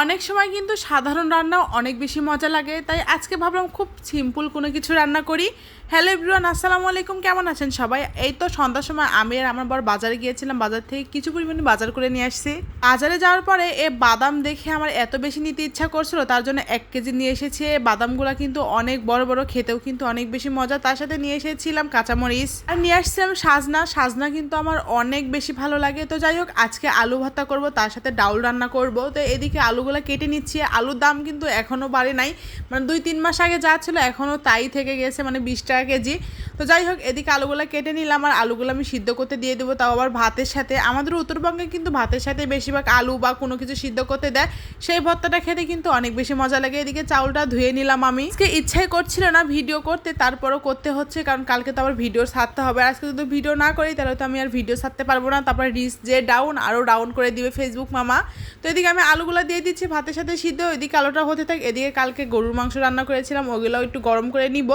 অনেক সময় কিন্তু সাধারণ রান্নাও অনেক বেশি মজা লাগে, তাই আজকে ভাবলাম খুব সিম্পল কোনো কিছু রান্না করি। হ্যালো এভরিওয়ান আসসালামু আলাইকুম, কেমন আছেন সবাই? এই তো সন্ধ্যার সময় আমি আর আমার বর বাজারে গিয়েছিলাম, বাজার থেকে কিছু পরিমাণে বাজার করে নিয়ে আসছি। বাজারে যাওয়ার পরে এ বাদাম দেখে আমার এত বেশি নিতে ইচ্ছা করছিল, তার জন্য এক কেজি নিয়ে এসেছি। বাদামগুলো কিন্তু অনেক বড় বড়, খেতেও কিন্তু অনেক বেশি মজা, তার সাথে নিয়ে এসেছিলাম কাঁচামরিচ। আর নিয়ে আসছিলাম সাজনা সাজনা কিন্তু আমার অনেক বেশি ভালো লাগে। তো যাই হোক, আজকে আলু ভর্তা করব, তার সাথে ডাউল রান্না করব। তো এদিকে আলুগুলো কেটে নিচ্ছি, আলুর দাম কিন্তু এখনও বাড়ে নাই। মানে দুই তিন মাস আগে যা ছিল এখনও তাই থেকে গেছে মানে বিশ টাকা কেজি। তো যাই হোক, এদিকে আলুগুলো কেটে নিলাম আর আলুগুলো আমি সিদ্ধ করতে দিয়ে দেবো, তাও আবার ভাতের সাথে। আমাদের উত্তরবঙ্গে কিন্তু ভাতের সাথে বেশিরভাগ আলু বা কোনো কিছু সিদ্ধ করতে দেয়। সেই ভর্তাটা খেতে কিন্তু অনেক বেশি মজা লাগে। এদিকে চাউলটা ধুয়ে নিলাম আমি। আজকে ইচ্ছাই করছিল না ভিডিও করতে, তারপরও করতে হচ্ছে, কারণ কালকে তো আবার ভিডিও ছাড়তে হবে। আর আজকে যদি ভিডিও না করি, তাহলে তো আমি আর ভিডিও ছাড়তে পারব না। তারপর রিস যে ডাউন, আরও ডাউন করে দিবে ফেসবুক মামা। তো এদিকে আমি আলুগুলো দিয়ে দিচ্ছি। ভাতের সাথে সিদ্ধ এদিকে আলুটা হতে থাক এদিকে কালকে গরুর মাংস রান্না করেছিলাম ওগুলো একটু গরম করে নিব।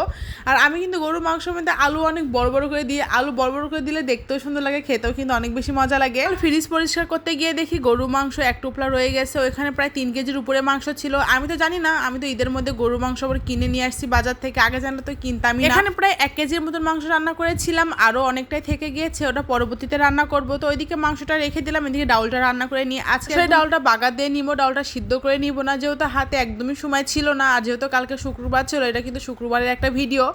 আর আমি কিন্তু গরুর মাংসের মধ্যে আলু অনেক বড় বড় করে দিয়ে আলু বড় বড় করে দিলে দেখতেও সুন্দর লাগে খেতেও কিন্তু অনেক বেশি মজা লাগে। আর ফ্রিজ পরিষ্কার করতে গিয়ে দেখি গরু মাংস এক টুপলা রয়ে গেছে ওইখানে প্রায় তিন কেজির উপরে মাংস ছিল। আমি তো জানি না আমি তো ঈদের মধ্যে গরু মাংস আবার কিনে নিয়ে আসছি বাজার থেকে আগে জানলে তো কিনতামই এখানে প্রায় এক কেজির মতন মাংস রান্না করেছিলাম আরও অনেকটাই থেকে গিয়েছে ওটা পরবর্তীতে রান্না করব। তো ওইদিকে মাংসটা রেখে দিলাম এদিকে ডাউলটা রান্না করে নিয়ে আজকে ডাউলটা বাগার দিয়ে নিবো ডাউলটা সিদ্ধ করে নিব না, যেহেতু হাতে একদমই সময় ছিল না, আর যেহেতু কালকে শুক্রবার ছিল, এটা কিন্তু শুক্রবারের একটা ভিডিও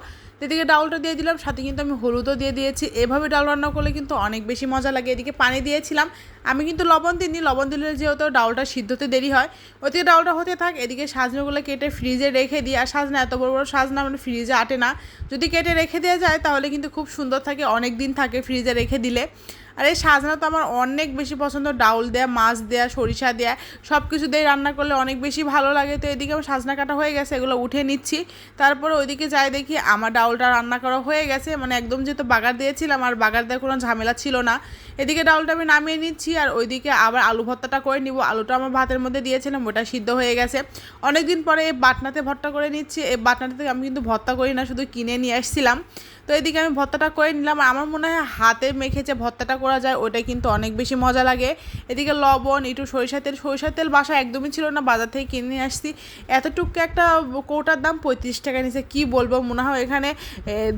এদিকে ডাউলটা দিয়ে দিলাম, সাথে কিন্তু আমি হলুদও দিয়ে দিয়েছি। এভাবে ডাল রান্না করলে কিন্তু অনেক বেশি মজা লাগে। এদিকে পানি দিয়েছিলাম। আমি কিন্তু লবণ দিইনি, লবণ দিলে যেহেতু ডাউলটা সিদ্ধতে দেরি হয়। ওদিকে ডাউলটা হতে থাক, এদিকে সাজনাগুলো কেটে ফ্রিজে রেখে দিই। আর সাজনা, এত বড় বড় সাজনা মানে ফ্রিজে আটে না। যদি কেটে রেখে দেওয়া যায়, তাহলে কিন্তু খুব সুন্দর থাকে অনেক দিন থাকে ফ্রিজে রেখে দিলে। আর এই সাজনা তো আমার অনেক বেশি পছন্দ, ডাউল দেয়া, মাছ দেয়া, সরিষা দেয়া সব কিছু দিয়ে রান্না করলে অনেক বেশি ভালো লাগে। তো এদিকে আমার সাজনা কাটা হয়ে গেছে, এগুলো উঠে নিচ্ছি। তারপরে ওইদিকে যাই দেখি আমার ডাউলটা রান্না করা হয়ে গেছে। মানে একদম যেহেতু বাগার দিয়েছিলাম, আর বাগার দেওয়ার কোনো ঝামেলা ছিল না। এদিকে ডাউলটা আমি নামিয়ে নিচ্ছি, আর ওইদিকে আবার আলু ভর্তাটা করে নিব। আলুটা আমার ভাতের মধ্যে দিয়েছিলাম, ওটা সিদ্ধ হয়ে গেছে। অনেকদিন পরে এই বাটনাতে ভর্তা করে নিচ্ছি। এই বাটনাতে আমি কিন্তু ভর্তা করি না, শুধু কিনে নিয়ে আসছিলাম। তো এদিকে আমি ভর্তাটা করে নিলাম, আর আমার মনে হয় হাতে মেখে যে ভর্তাটা করা যায় ওটা কিন্তু অনেক বেশি মজা লাগে। এদিকে লবণ, একটু সরিষা তেল সরিষা তেল বাসা একদমই ছিল না, বাজার থেকে কিনে নিয়ে আসছি। এতটুকু একটা কৌটার দাম পঁয়ত্রিশ টাকা নিচে, কী বলব? মনে হয় এখানে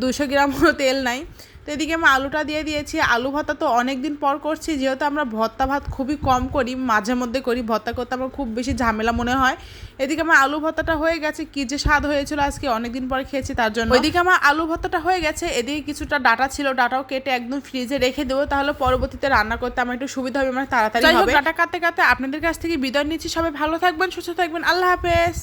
দুশো গ্রামও তেল নাই। তো এদিকে আমি আলুটা দিয়ে দিয়েছি। আলু ভর্তা তো অনেক দিন পর করছি যেহেতু আমরা ভর্তা ভাত খুবই কম করি মাঝে মধ্যে করি ভর্তা করতে আমার খুব বেশি ঝামেলা মনে হয়। এদিকে আমার আলু ভর্তাটা হয়ে গেছে কি যে স্বাদ হয়েছিল আজকে অনেক দিন পরে খেয়েছি তার জন্য। ওইদিকে আমার আলু ভর্তাটা হয়ে গেছে এদিকে কিছুটা ডাটা ছিল ডাটাও কেটে একদম ফ্রিজে রেখে দেবো তাহলে পরবর্তীতে রান্না করতে আমার একটু সুবিধা হবে আমার তাড়াতাড়ি হবে। ডাটা কাটতে কাটতে আপনাদের কাছ থেকে বিদায় নিচ্ছি সবাই ভালো থাকবেন সুস্থ থাকবেন আল্লাহ হাফেজ।